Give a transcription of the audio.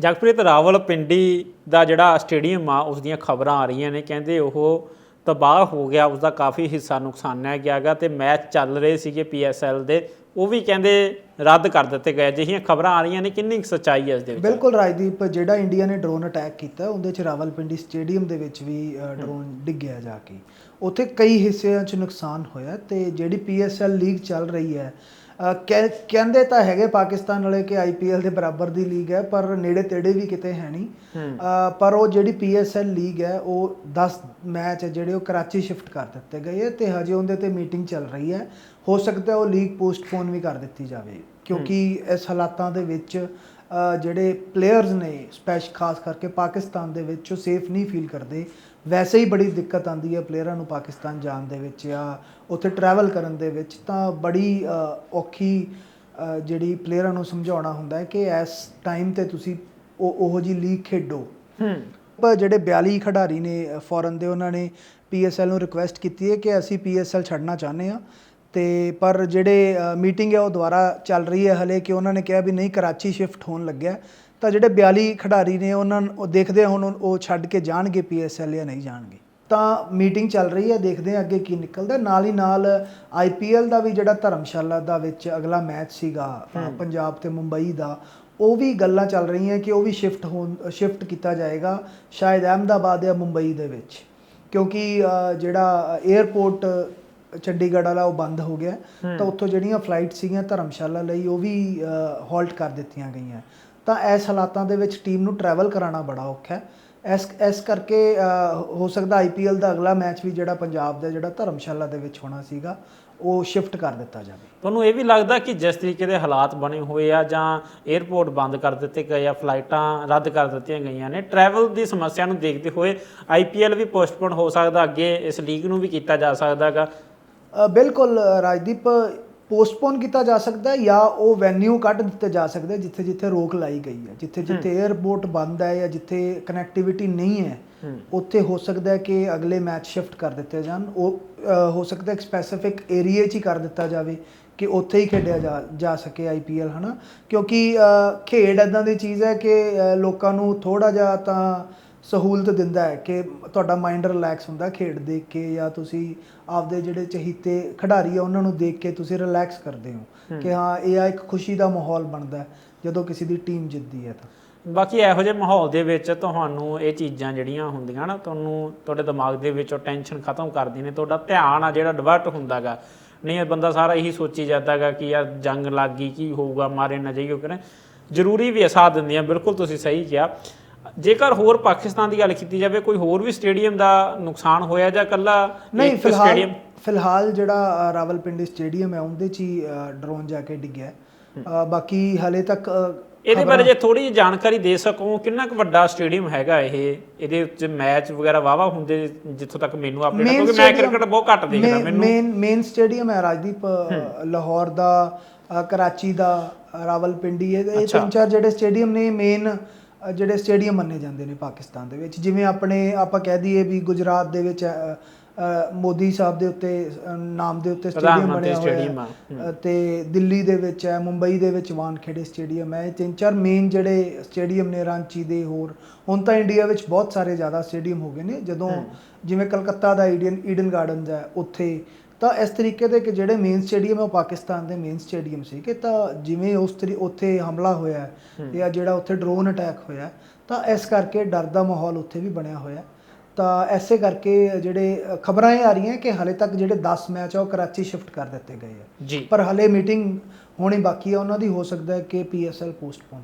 ਜਗਪ੍ਰੀਤ ਰਾਵਲ ਪਿੰਡੀ ਦਾ ਜਿਹੜਾ ਸਟੇਡੀਅਮ ਆ, ਉਸ ਦੀਆਂ ਖਬਰਾਂ ਆ ਰਹੀਆਂ ਨੇ। ਕਹਿੰਦੇ ਉਹ ਤਬਾਹ ਹੋ ਗਿਆ, ਉਸ ਦਾ ਕਾਫੀ ਹਿੱਸਾ ਨੁਕਸਾਨਿਆ ਗਿਆਗਾ ਤੇ ਮੈਚ ਚੱਲ ਰਹੇ ਸੀਗੇ ਪੀਐਸਐਲ ਦੇ। ਉਹ ਵੀ ਕਹਿੰਦੇ ਰੱਦ ਕਰ ਦਿੱਤੇ ਗਏ। ਜਿਹੀਆਂ ਖਬਰਾਂ ਆ ਰਹੀਆਂ ਨੇ, ਕਿੰਨੀ ਕੁ ਸੱਚਾਈ ਹੈ ਇਸ ਦੇ ਵਿੱਚ? ਬਿਲਕੁਲ ਰਾਜਦੀਪ, ਜਿਹੜਾ ਇੰਡੀਆ ਨੇ ਡਰੋਨ ਅਟੈਕ ਕੀਤਾ, ਉਹਦੇ ਚ ਰਾਵਲਪਿੰਡੀ ਸਟੇਡੀਅਮ ਦੇ ਵਿੱਚ ਵੀ ਡਰੋਨ ਡਿੱਗਿਆ ਜਾ ਕੇ। ਉੱਥੇ ਕਈ ਹਿੱਸਿਆਂ 'ਚ ਨੁਕਸਾਨ ਹੋਇਆ ਤੇ ਜਿਹੜੀ ਪੀਐਸਐਲ ਲੀਗ ਚੱਲ ਰਹੀ ਹੈ ਕਹਿ- ਕਹਿੰਦੇ ਤਾਂ ਹੈਗੇ ਪਾਕਿਸਤਾਨ ਵਾਲੇ ਕਿ ਆਈਪੀਐਲ ਦੇ ਬਰਾਬਰ ਦੀ ਲੀਗ ਹੈ ਪਰ ਨੇੜੇ ਤੇੜੇ ਵੀ ਕਿਤੇ ਹੈ ਨਹੀਂ। ਅ, ਪਰ ਉਹ ਜਿਹੜੀ ਪੀਐਸਐਲ ਲੀਗ ਹੈ ਉਹ 10 ਮੈਚ ਜਿਹੜੇ ਉਹ ਕਰਾਚੀ ਸ਼ਿਫਟ ਕਰ ਦਿੱਤੇ ਗਏ ਹੈ ਤੇ ਹਜੇ ਉਹਦੇ ਤੇ ਮੀਟਿੰਗ ਚੱਲ ਰਹੀ ਹੈ। ਹੋ ਸਕਦਾ ਹੈ ਉਹ ਲੀਗ ਪੋਸਟਪੋਨ ਵੀ ਕਰ ਦਿੱਤੀ ਜਾਵੇ। ਕਿਉਂਕਿ ਇਸ ਹਾਲਾਤਾਂ ਦੇ ਵਿੱਚ ਜਿਹੜੇ ਪਲੇਅਰਸ ਨੇ ਸਪੈਸ਼ ਖਾਸ ਕਰਕੇ ਪਾਕਿਸਤਾਨ ਦੇ ਵਿੱਚ ਉਹ ਸੇਫ ਨਹੀਂ ਫੀਲ ਕਰਦੇ। ਵੈਸੇ ਹੀ ਬੜੀ ਦਿੱਕਤ ਆਉਂਦੀ ਹੈ ਪਲੇਅਰਾਂ ਨੂੰ ਪਾਕਿਸਤਾਨ ਜਾਣ ਦੇ ਵਿੱਚ ਜਾਂ ਉੱਥੇ ਟਰੈਵਲ ਕਰਨ ਦੇ ਵਿੱਚ ਤਾਂ ਬੜੀ ਔਖੀ ਜਿਹੜੀ ਪਲੇਅਰਾਂ ਨੂੰ ਸਮਝਾਉਣਾ ਹੁੰਦਾ ਹੈ ਕਿ ਇਸ ਟਾਈਮ ਤੇ ਤੁਸੀਂ ਉਹ ਉਹੋ ਜੀ ਲੀਗ ਖੇਡੋ। ਹੂੰ। ਪਰ ਜਿਹੜੇ 42 ਖਿਡਾਰੀ ਨੇ ਫੋਰਨ ਦੇ ਉਹਨਾਂ ਨੇ ਪੀਐਸਐਲ ਨੂੰ ਰਿਕੁਐਸਟ ਕੀਤੀ ਹੈ ਕਿ ਅਸੀਂ ਪੀਐਸਐਲ ਛੱਡਣਾ ਚਾਹੁੰਦੇ ਹਾਂ। ਤੇ ਪਰ ਜਿਹੜੇ ਮੀਟਿੰਗ ਹੈ ਉਹ ਦੁਬਾਰਾ ਚੱਲ ਰਹੀ ਹੈ ਹਲੇ ਕਿ ਉਹਨਾਂ ਨੇ ਕਿਹਾ ਵੀ ਨਹੀਂ ਕਰਾਚੀ ਸ਼ਿਫਟ ਹੋਣ ਲੱਗਿਆ। ਤਾਂ ਜਿਹੜੇ 42 ਖਿਡਾਰੀ ਨੇ ਉਹਨਾਂ ਉਹ ਦੇਖਦੇ ਹੁਣ ਉਹ ਛੱਡ ਕੇ ਜਾਣਗੇ ਪੀਐਸਐਲ ਜਾਂ ਨਹੀਂ ਜਾਣਗੇ। ਤਾਂ ਮੀਟਿੰਗ ਚੱਲ ਰਹੀ ਹੈ ਦੇਖਦੇ ਹਾਂ ਅੱਗੇ ਕੀ ਨਿਕਲਦਾ। ਨਾਲ ਹੀ ਨਾਲ ਆਈਪੀਐਲ ਦਾ ਵੀ ਜਿਹੜਾ ਧਰਮਸ਼ਾਲਾ ਦਾ ਵਿੱਚ ਅਗਲਾ ਮੈਚ ਸੀਗਾ ਪੰਜਾਬ ਤੇ ਮੁੰਬਈ ਦਾ ਉਹ ਵੀ ਗੱਲਾਂ ਚੱਲ ਰਹੀਆਂ ਕਿ ਉਹ ਵੀ ਸ਼ਿਫਟ ਹੋਣ ਸ਼ਿਫਟ ਕੀਤਾ ਜਾਏਗਾ ਸ਼ਾਇਦ ਅਹਿਮਦਾਬਾਦ ਜਾਂ ਮੁੰਬਈ ਦੇ ਵਿੱਚ। ਕਿਉਂਕਿ ਜਿਹੜਾ 에ਅਰਪੋਰਟ ਚੰਡੀਗੜ੍ਹ ਵਾਲਾ ਉਹ ਬੰਦ ਹੋ ਗਿਆ। ਤਾਂ ਉੱਥੋਂ ਜਿਹੜੀਆਂ ਫਲਾਈਟ ਸੀਗੀਆਂ ਧਰਮਸ਼ਾਲਾ ਲਈ ਉਹ ਵੀ ਹਾਲਟ ਕਰ ਦਿੱਤੀਆਂ ਗਈਆਂ। ਤਾਂ ਇਸ ਹਾਲਾਤਾਂ ਦੇ ਵਿੱਚ ਟੀਮ ਨੂੰ ਟਰੈਵਲ ਕਰਾਉਣਾ ਬੜਾ ਔਖਾ ਹੈ। ਇਸ ਇਸ ਕਰਕੇ ਹੋ ਸਕਦਾ ਆਈਪੀਐਲ ਦਾ ਅਗਲਾ ਮੈਚ ਵੀ ਜਿਹੜਾ ਪੰਜਾਬ ਦਾ ਜਿਹੜਾ ਧਰਮਸ਼ਾਲਾ ਦੇ ਵਿੱਚ ਹੋਣਾ ਸੀਗਾ ਉਹ ਸ਼ਿਫਟ ਕਰ ਦਿੱਤਾ ਜਾਵੇ। ਤੁਹਾਨੂੰ ਇਹ ਵੀ ਲੱਗਦਾ ਕਿ ਜਿਸ ਤਰੀਕੇ ਦੇ ਹਾਲਾਤ ਬਣੇ ਹੋਏ ਆ ਜਾਂ 에ਅਰਪੋਰਟ ਬੰਦ ਕਰ ਦਿੱਤੇ ਗਏ ਆ ਫਲਾਈਟਾਂ ਰੱਦ ਕਰ ਦਿੱਤੀਆਂ ਗਈਆਂ ਨੇ ਟਰੈਵਲ ਦੀ ਸਮੱਸਿਆ ਨੂੰ ਦੇਖਦੇ ਹੋਏ ਆਈਪੀਐਲ ਵੀ ਪੋਸਟਪੋਨ ਹੋ ਸਕਦਾ ਅੱਗੇ ਇਸ ਲੀਗ ਨੂੰ ਵੀ ਕੀਤਾ ਜਾ ਸਕਦਾਗਾ ਬਿਲਕੁਲ ਰਾਜਦੀਪ ਪੋਸਟਪੋਨ ਕੀਤਾ ਜਾ ਸਕਦਾ ਹੈ ਜਾਂ ਉਹ ਵੈਨਿਊ ਕੱਢ ਦਿੱਤੇ ਜਾ ਸਕਦੇ ਜਿੱਥੇ ਜਿੱਥੇ ਰੋਕ ਲਾਈ ਗਈ ਹੈ ਜਿੱਥੇ ਜਿੱਥੇ 에ਅਰਪੋਰਟ ਬੰਦ ਹੈ ਜਾਂ ਜਿੱਥੇ ਕਨੈਕਟੀਵਿਟੀ ਨਹੀਂ ਹੈ ਉੱਥੇ ਹੋ ਸਕਦਾ ਹੈ ਕਿ ਅਗਲੇ ਮੈਚ ਸ਼ਿਫਟ ਕਰ ਦਿੱਤੇ ਜਾਣ। ਉਹ ਹੋ ਸਕਦਾ ਇੱਕ ਸਪੈਸੀਫਿਕ ਏਰੀਆ 'ਚ ਹੀ ਕਰ ਦਿੱਤਾ ਜਾਵੇ ਕਿ ਉੱਥੇ ਹੀ ਖੇਡਿਆ ਜਾ ਜਾ ਸਕੇ ਆਈਪੀਐਲ ਹਨਾ? ਕਿਉਂਕਿ ਖੇਡ ਇਦਾਂ ਦੀ ਚੀਜ਼ ਹੈ ਕਿ ਲੋਕਾਂ ਨੂੰ ਥੋੜਾ ਜਿਹਾ ਤਾਂ ਸਹੂਲਤ ਦਿੰਦਾ ਹੈ ਕਿ ਤੁਹਾਡਾ ਮਾਈਂਡ ਰਿਲੈਕਸ ਹੁੰਦਾ ਖੇਡ ਦੇਖ ਕੇ ਜਾਂ ਤੁਸੀਂ ਆਪਦੇ ਜਿਹੜੇ ਚਹੀਤੇ ਖਿਡਾਰੀ ਆ ਉਹਨਾਂ ਨੂੰ ਦੇਖ ਕੇ ਤੁਸੀਂ ਰਿਲੈਕਸ ਕਰਦੇ ਹੋ ਕਿ ਹਾਂ ਇਹ ਆ ਇੱਕ ਖੁਸ਼ੀ ਦਾ ਮਾਹੌਲ ਬਣਦਾ ਜਦੋਂ ਕਿਸੇ ਦੀ ਟੀਮ ਜਿੱਤਦੀ ਹੈ ਤਾਂ। ਬਾਕੀ ਇਹੋ ਜਿਹੇ ਮਾਹੌਲ ਦੇ ਵਿੱਚ ਤੁਹਾਨੂੰ ਇਹ ਚੀਜ਼ਾਂ ਜਿਹੜੀਆਂ ਹੁੰਦੀਆਂ ਨਾ ਤੁਹਾਨੂੰ ਤੁਹਾਡੇ ਦਿਮਾਗ ਦੇ ਵਿੱਚੋਂ ਟੈਨਸ਼ਨ ਖਤਮ ਕਰਦੀਆਂ ਨੇ ਤੁਹਾਡਾ ਧਿਆਨ ਆ ਜਿਹੜਾ ਡਿਵਰਟ ਹੁੰਦਾਗਾ। ਨਹੀਂ ਇਹ ਬੰਦਾ ਸਾਰਾ ਇਹੀ ਸੋਚੀ ਜਾਂਦਾਗਾ ਕਿ ਯਾਰ ਜੰਗ ਲੱਗ ਗਈ ਕੀ ਹੋਊਗਾ ਮਾਰੇ ਨਾ ਜਾਈਓ ਕਰੇ ਜ਼ਰੂਰੀ ਵੀ ਹੈ ਸਾਥ ਦਿੰਦੀਆਂ ਬਿਲਕੁਲ ਤੁਸੀਂ ਸਹੀ ਕਿਹਾ। ਜੇਕਰ ਹੋਰ ਪਾਕਿਸਤਾਨ ਦੀ ਗੱਲ ਕੀਤੀ ਜਾਵੇ ਕੋਈ ਹੋਰ ਵੀ ਸਟੇਡੀਅਮ ਦਾ ਨੁਕਸਾਨ ਹੋਇਆ ਜਾਂ ਕੱਲਾ ਨਹੀਂ ਫਿਲਹਾਲ? ਫਿਲਹਾਲ ਜਿਹੜਾ ਰਾਵਲਪਿੰਡੀ ਸਟੇਡੀਅਮ ਹੈ ਉਹਦੇ 'ਚ ਹੀ ਡਰੋਨ ਜਾ ਕੇ ਡਿੱਗਿਆ ਬਾਕੀ ਹਲੇ ਤੱਕ ਇਹਦੇ ਬਾਰੇ ਜੇ ਥੋੜੀ ਜਿਹੀ ਜਾਣਕਾਰੀ ਦੇ ਸਕੋ ਕਿੰਨਾ ਕੁ ਵੱਡਾ ਸਟੇਡੀਅਮ ਹੈਗਾ ਇਹ ਇਹਦੇ ਵਿੱਚ ਮੈਚ ਵਗੈਰਾ ਵਾਵਾ ਹੁੰਦੇ ਜਿੱਥੋਂ ਤੱਕ ਮੈਨੂੰ ਆਪਣੇ Main ਕਿਉਂਕਿ ਮੈਂ ਕ੍ਰਿਕਟ ਬਹੁਤ ਘੱਟ ਦੇਖਦਾ ਮੇਨ- ਮੈਨੂੰ ਮੇਨ ਸਟੇਡੀਅਮ ਹੈ ਰਾਜਦੀਪ ਲਾਹੌਰ ਦਾ ਕਰਾਚੀ ਦਾ ਰਾਵਲਪਿੰਡੀ ਇਹ। ਤਿੰਨ ਚਾਰ ਜਿਹੜੇ ਸਟੇਡੀਅਮ ਨੇ ਮੇਨ ਜਿਹੜੇ ਸਟੇਡੀਅਮ ਮੰਨੇ ਜਾਂਦੇ ਨੇ ਪਾਕਿਸਤਾਨ ਦੇ ਵਿੱਚ ਜਿਵੇਂ ਆਪਣੇ ਆਪਾਂ ਕਹਿ ਦਈਏ ਵੀ ਗੁਜਰਾਤ ਦੇ ਵਿੱਚ ਮੋਦੀ ਸਾਹਿਬ ਦੇ ਉੱਤੇ ਨਾਮ ਦੇ ਉੱਤੇ ਸਟੇਡੀਅਮ ਬਣਿਆ ਹੋਇਆ ਹੈ ਤੇ ਦਿੱਲੀ ਦੇ ਵਿੱਚ ਹੈ ਮੁੰਬਈ ਦੇ ਵਿੱਚ ਵਾਨਖੇੜੇ ਸਟੇਡੀਅਮ ਹੈ ਤਿੰਨ ਚਾਰ ਮੇਨ ਜਿਹੜੇ ਸਟੇਡੀਅਮ ਨੇ ਰਾਂਚੀ ਦੇ ਹੋਰ ਹੁਣ ਤਾਂ ਇੰਡੀਆ ਵਿੱਚ ਬਹੁਤ ਸਾਰੇ ਜ਼ਿਆਦਾ ਸਟੇਡੀਅਮ ਹੋ ਗਏ ਨੇ ਜਦੋਂ ਜਿਵੇਂ ਕਲਕੱਤਾ ਦਾ ਈਡਨ ਈਡਨ ਗਾਰਡਨਸ ਹੈ ਉੱਥੇ ਤਾਂ ਇਸ ਤਰੀਕੇ ਦੇ ਕਿ ਜਿਹੜੇ ਮੇਨ ਸਟੇਡੀਅਮ ਹੈ ਉਹ ਪਾਕਿਸਤਾਨ ਦੇ ਮੇਨ ਸਟੇਡੀਅਮ ਸੀ ਕਿ ਤਾਂ ਜਿਵੇਂ ਉਸ ਤਰੀ ਉੱਥੇ ਹਮਲਾ ਹੋਇਆ ਹੈ ਜਾਂ ਜਿਹੜਾ ਉੱਥੇ ਡਰੋਨ ਅਟੈਕ ਹੋਇਆ ਤਾਂ ਇਸ ਕਰਕੇ ਡਰ ਦਾ ਮਾਹੌਲ ਉੱਥੇ ਵੀ ਬਣਿਆ ਹੋਇਆ। ਤਾਂ ਐਸੇ ਕਰਕੇ ਜਿਹੜੇ ਖਬਰਾਂ ਇਹ ਆ ਰਹੀਆਂ ਕਿ ਹਲੇ ਤੱਕ ਜਿਹੜੇ 10 ਮੈਚ ਆ ਉਹ ਕਰਾਚੀ ਸ਼ਿਫਟ ਕਰ ਦਿੱਤੇ ਗਏ ਆ। ਪਰ ਹਲੇ ਮੀਟਿੰਗ ਹੋਣੀ ਬਾਕੀ ਆ ਉਹਨਾਂ ਦੀ ਹੋ ਸਕਦਾ ਹੈ ਕਿ ਪੀਐਸਐਲ ਪੋਸਟਪੋਨ